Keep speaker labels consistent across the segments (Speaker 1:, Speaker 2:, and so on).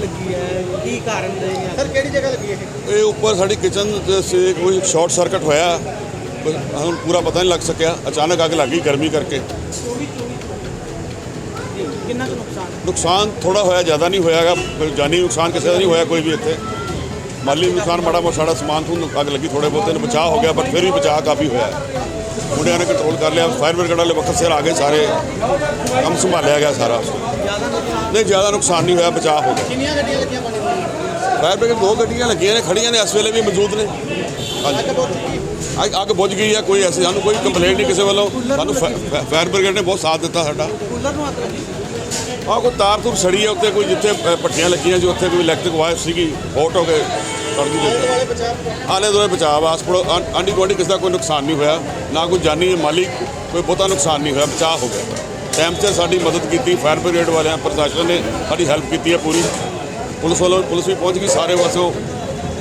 Speaker 1: ਲੱਗੀ ਹੈ? ਕੀ ਕਾਰਨ ਨੇ
Speaker 2: ਸਰ ਕਿਹੜੀ ਜਗ੍ਹਾ ਲੱਗੀ ਇਹ?
Speaker 3: ਇਹ ਉੱਪਰ ਸਾਡੀ ਕਿਚਨ ਦੇ ਸੇ ਕੋਈ ਸ਼ਾਰਟ ਸਰਕਟ ਹੋਇਆ। ਕੋਈ ਹੁਣ ਪੂਰਾ ਪਤਾ ਨਹੀਂ ਲੱਗ ਸਕਿਆ। ਅਚਾਨਕ ਅੱਗ ਲੱਗ ਗਈ ਗਰਮੀ ਕਰਕੇ।
Speaker 1: ਜੀ ਕਿੰਨਾ ਕੁ ਨੁਕਸਾਨ?
Speaker 3: ਨੁਕਸਾਨ ਥੋੜਾ ਹੋਇਆ ਜ਼ਿਆਦਾ ਨਹੀਂ ਹੋਇਆਗਾ ਕੋਈ ਜਾਨੀ ਨੁਕਸਾਨ ਕਿਸੇ ਦਾ ਨਹੀਂ ਹੋਇਆ ਕੋਈ ਵੀ ਇੱਥੇ। ਮਾਲੀ ਨੁਕਸਾਨ ਮਾੜਾ ਮੋਟਾ ਸਾਡਾ ਸਮਾਨ ਤੋਂ ਅੱਗ ਲੱਗੀ ਥੋੜੇ ਬਹੁਤੇ ਨੂੰ। ਬਚਾਅ ਹੋ ਗਿਆ ਬਟ ਫਿਰ ਵੀ ਬਚਾਅ ਕਾਫੀ ਹੋਇਆ। ਮੁੰਡਿਆਂ ਨੇ ਕੰਟਰੋਲ ਕਰ ਲਿਆ ਫਾਇਰ ਬ੍ਰਿਗੇਡ ਵਾਲੇ ਵਕਤ ਸਿਰ ਆ ਗਏ ਸਾਰੇ। ਕੰਮ ਸੰਭਾਲਿਆ ਗਿਆ ਸਾਰਾ। ਨਹੀਂ ਜ਼ਿਆਦਾ ਨੁਕਸਾਨ ਨਹੀਂ ਹੋਇਆ ਬਚਾਅ ਹੋ ਗਿਆ।
Speaker 2: ਕਿੰਨੀਆਂ ਗੱਡੀਆਂ ਲੱਗੀਆਂ ਪਾਣੀ
Speaker 3: ਫਾਇਰ ਬ੍ਰਿਗੇਡ ਦੋ ਗੱਡੀਆਂ ਲੱਗੀਆਂ ਨੇ ਖੜੀਆਂ ਨੇ ਇਸ ਵੇਲੇ ਵੀ ਮੌਜੂਦ ਨੇ। ਹਾਂਜੀ।
Speaker 2: ਅੱਗ
Speaker 3: ਬੁਝ ਗਈ। ਹੈ ਕੋਈ ਐਸੀ ਸਾਨੂੰ ਕੋਈ ਕੰਪਲੇਂਟ ਨਹੀਂ ਕਿਸੇ ਵੱਲੋਂ। ਸਾਨੂੰ ਫਾਇਰ ਬ੍ਰਿਗੇਡ ਨੇ ਬਹੁਤ ਸਾਥ ਦਿੱਤਾ ਸਾਡਾ। ਆਹ ਕੋਈ ਤਾਰ ਤੂਰ ਸੜੀ ਹੈ ਉੱਤੇ ਕੋਈ ਜਿੱਥੇ ਪੱਟੀਆਂ ਲੱਗੀਆਂ ਸੀ ਉੱਥੇ ਕੋਈ ਇਲੈਕਟ੍ਰਿਕ ਵਾਇਰ ਸੀਗੀ ਹੌਟ ਹੋ ਕੇ ਸੜ ਗਈ ਜਿੱਥੇ ਆਲੇ ਦੁਆਲੇ ਬਚਾਅ ਆਸ ਪੜੋ ਆਂਡੀ ਗੁਆਂਢੀ ਕਿਸੇ ਦਾ ਕੋਈ ਨੁਕਸਾਨ ਨਹੀਂ ਹੋਇਆ, ਨਾ ਕੋਈ ਜਾਨੀ ਮਾਲੀ ਕੋਈ ਬਹੁਤਾ ਨੁਕਸਾਨ ਨਹੀਂ ਹੋਇਆ, ਬਚਾਅ ਹੋ ਗਿਆ। ਟਾਈਮ 'ਤੇ ਸਾਡੀ ਮਦਦ ਕੀਤੀ ਫਾਇਰ ਬ੍ਰਿਗੇਡ ਵਾਲਿਆਂ, ਪ੍ਰਸ਼ਾਸਨ ਨੇ ਸਾਡੀ ਹੈਲਪ ਕੀਤੀ ਹੈ ਪੂਰੀ। ਪੁਲਿਸ ਵੱਲੋਂ, ਪੁਲਿਸ ਵੀ ਪਹੁੰਚ ਗਈ, ਸਾਰੇ ਪਾਸੋਂ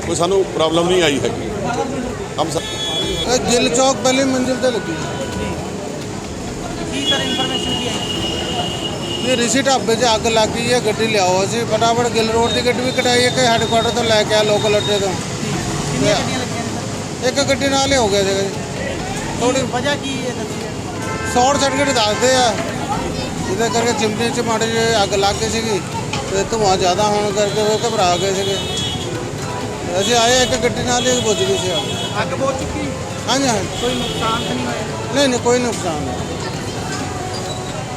Speaker 3: ਕੋਈ ਸਾਨੂੰ ਪ੍ਰੋਬਲਮ ਨਹੀਂ ਆਈ ਹੈਗੀ। ਕੰਮ
Speaker 4: ਗਿੱਲ ਚੌਕ ਪਹਿਲੇ ਮੰਜ਼ਿਲ ਤੇ ਲੱਗੀ
Speaker 1: ਕੀ ਸਰ ਇਨਫੋਰਮੇਸ਼ਨ ਕੀ ਹੈ
Speaker 4: ਇਹ ਰਿਸ਼ੀ ਢਾਬੇ 'ਚ ਅੱਗ ਲੱਗ ਗਈ ਹੈ ਗੱਡੀ ਲਿਆਓ ਅਸੀਂ। ਫਟਾਫਟ ਗਿੱਲ ਰੋਡ ਦੀ ਗੱਡੀ ਵੀ ਕਢਾਈ ਇੱਕ ਹੈਡਕੁਆਟਰ ਤੋਂ ਲੈ ਕੇ ਆ ਲੋਕਲ ਅੱਡੇ ਤੋਂ।
Speaker 1: ਕਿੰਨੀਆਂ ਗੱਡੀਆਂ ਲੱਗੀਆਂ ਨੇ
Speaker 4: ਇੱਕ ਗੱਡੀ ਨਾਲ ਹੀ ਹੋ ਗਿਆ ਸੀਗਾ ਜੀ।
Speaker 1: ਥੋੜੀ ਵਜ੍ਹਾ ਕੀ ਹੈ ਦੱਸੀ ਹੈ
Speaker 4: ਸ਼ਾਰਟ ਸਰਕਟ ਦੱਸਦੇ ਆ। ਜਿਹਦੇ ਕਰਕੇ ਚਿਮਨੀ 'ਚ ਮਾੜੀ ਜਿਹੀ ਅੱਗ ਲੱਗ ਗਈ ਸੀਗੀ ਤੇ ਧੂਆਂ ਜ਼ਿਆਦਾ ਹੋਣ ਕਰਕੇ ਉਹ ਘਬਰਾ ਗਏ ਸੀਗੇ। ਅਸੀਂ ਆਏ ਇੱਕ ਗੱਡੀ ਨਾਲ ਹੀ ਬੁੱਝ ਗਈ ਸੀ। ਅੱਗ।
Speaker 1: ਬਹੁਤ ਚੁੱਕੀ?
Speaker 4: ਹਾਂਜੀ ਹਾਂਜੀ।
Speaker 1: ਕੋਈ ਨੁਕਸਾਨ ਨਹੀਂ ਹੋਇਆ?
Speaker 4: ਨਹੀਂ ਨਹੀਂ ਕੋਈ ਨੁਕਸਾਨ ਨਹੀਂ।